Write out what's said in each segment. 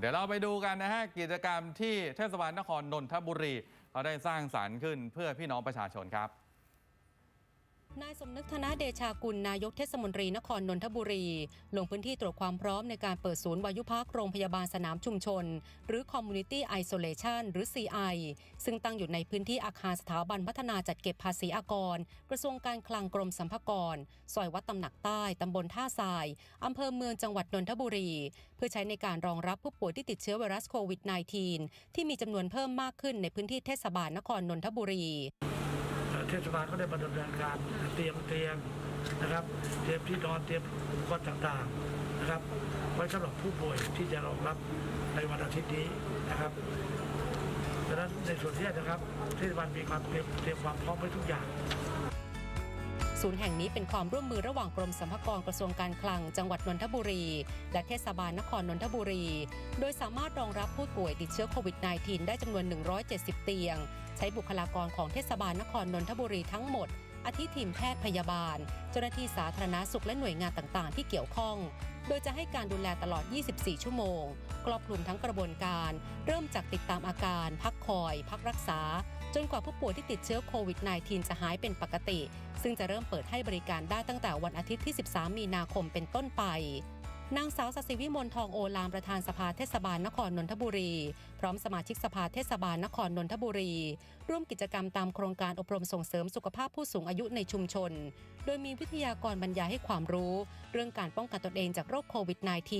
เดี๋ยวเราไปดูกันนะฮะกิจกรรมที่เทศบาลนครนนทบุรีเขาได้สร้างสารรค์ขึ้นเพื่อพี่น้องประชาชนครับ นายสมนึกธนาเดชากุลนายกเทศมนตรีนครนนทบุรี ลงพื้นที่ตรวจความพร้อมในการเปิดศูนย์วายุพักโรงพยาบาลสนามชุมชน หรือ Community Isolation หรือ CI ซึ่งตั้งอยู่ในพื้นที่อาคารสถาบันพัฒนาจัดเก็บภาษีอากร กระทรวงการคลังกรมสัมภากรซอยวัดตำหนักใต้ตำบลท่าทรายอำเภอเมืองจังหวัดนนทบุรี เพื่อใช้ในการรองรับผู้ป่วยที่ติดเชื้อไวรัสโควิด -19 ที่มีจำนวนเพิ่มมากขึ้นในพื้นที่เทศบาลนครนนทบุรี เทศบาลก็ได้มาดำเนินการเตรียมเตียงนะครับ เตรียมที่นอนเตรียมอุปกรณ์ต่างๆนะครับ ไว้สำหรับผู้ป่วยที่จะรองรับในวันอาทิตย์นี้นะครับดังนั้นในส่วนนี้นะครับเทศบาลมีความเตรียมเตรียมความพร้อมไว้ทุกอย่างศูนย์แห่งนี้เป็นความร่วมมือระหว่างกรมสรรพากรกระทรวงการคลัง จังหวัดนนทบุรี และเทศบาลนครนนทบุรี โดยสามารถรองรับผู้ป่วยติดเชื้อโควิด -19 ได้จำนวน 170 เตียง ใช้บุคลากรของเทศบาลนครนนทบุรีทั้งหมด อาทิทีมแพทย์พยาบาล เจ้าหน้าที่สาธารณาสุขและหน่วยงานต่างๆ ที่เกี่ยวข้อง โดยจะให้การดูแลตลอด 24 ชั่วโมง ครอบคลุมทั้งกระบวนการ เริ่มจากติดตามอาการ พักคอย พักรักษา จนกว่าผู้ป่วยที่ติดเชื้อโควิด -19 จะหายเป็นปกติ ซึ่งจะเริ่มเปิดให้บริการได้ตั้งแต่วันอาทิตย์ที่ 13 มีนาคมเป็นต้นไป นางสาวสศิวิมลทองโอลามประธานสภาเทศบาลนครนนทบุรี พร้อมสมาชิกสภาเทศบาลนครนนทบุรี ร่วมกิจกรรมตามโครงการอบรมส่งเสริมสุขภาพผู้สูงอายุในชุมชน โดยมีวิทยากรบรรยายให้ความรู้ เรื่องการป้องกันตนเองจากโรคโควิด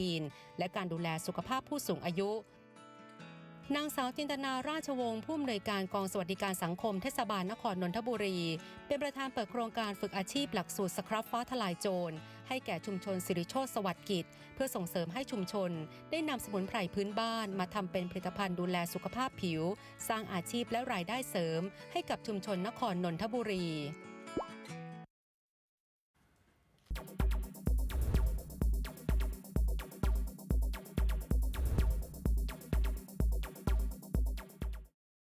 -19 และการดูแลสุขภาพผู้สูงอายุ นางสาวจินตนาราชวงศ์ผู้อำนวยการกองสวัสดิการสังคมเทศบาลนครนนทบุรี เป็นประธานเปิดโครงการฝึกอาชีพหลักสูตรสครับฟ้าทลายโจร ให้แก่ชุมชนสิริโชตสวัสดิกิจ เพื่อส่งเสริมให้ชุมชน ได้นำสมุนไพรพื้นบ้าน มาทำเป็นผลิตภัณฑ์ดูแลสุขภาพผิว สร้างอาชีพและรายได้เสริม ให้กับชุมชนนครนนทบุรี